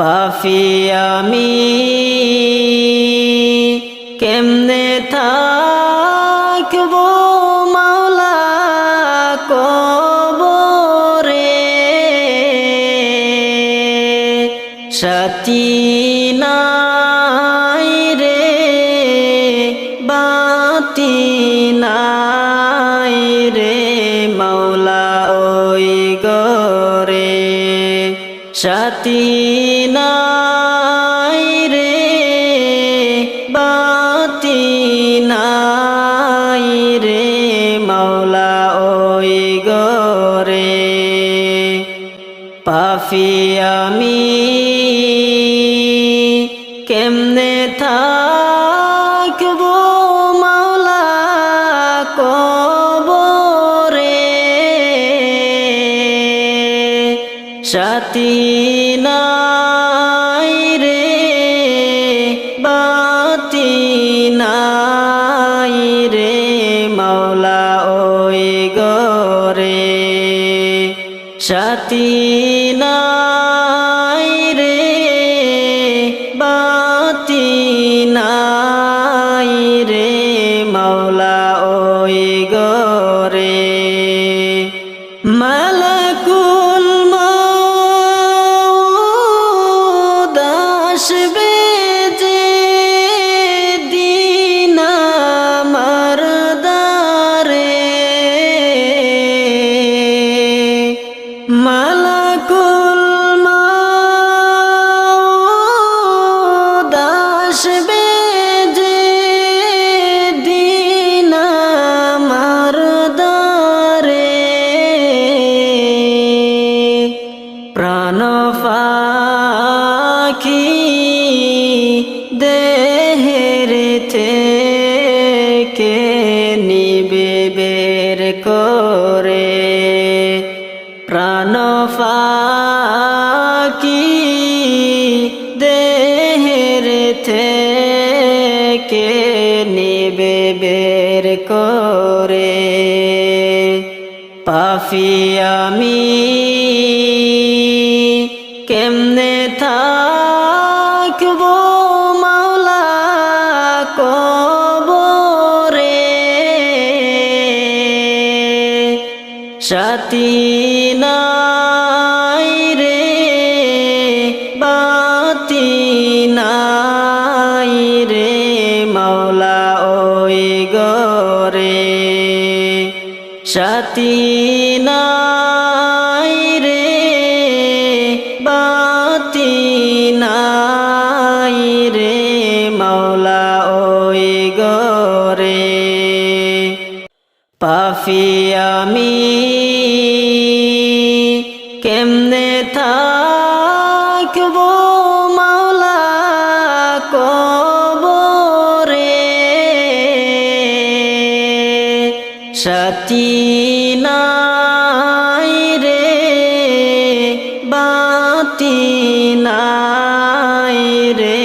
Puffy আমি কেমনে থাকব মাওলা কবরে? সাথী সাথী নাই রে বাতি নাই রে মাওলা ওই গরে পাফি আমি কেমনে সাথী নাই রে বাতি নাই রে মাওলা ওই গরে সাথী নাই রে মালাকুল আসবে যে দিন আমার দ্বারে। প্রাণ পাখি দেহের থেকে পাখি দেহের থেকে নিবে বের করে। পাফি আমি কেমনে থাকব মাওলা নাই সাথী নাই রে, বাতি নাই রে, মাওলা ওই গরে পাফি আমি কেমনে থাকব মাওলা কবরে সাথী নাই রে বাতি নাই রে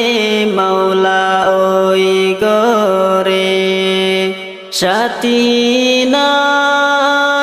মাওলা ওই গরে। সাথী নাই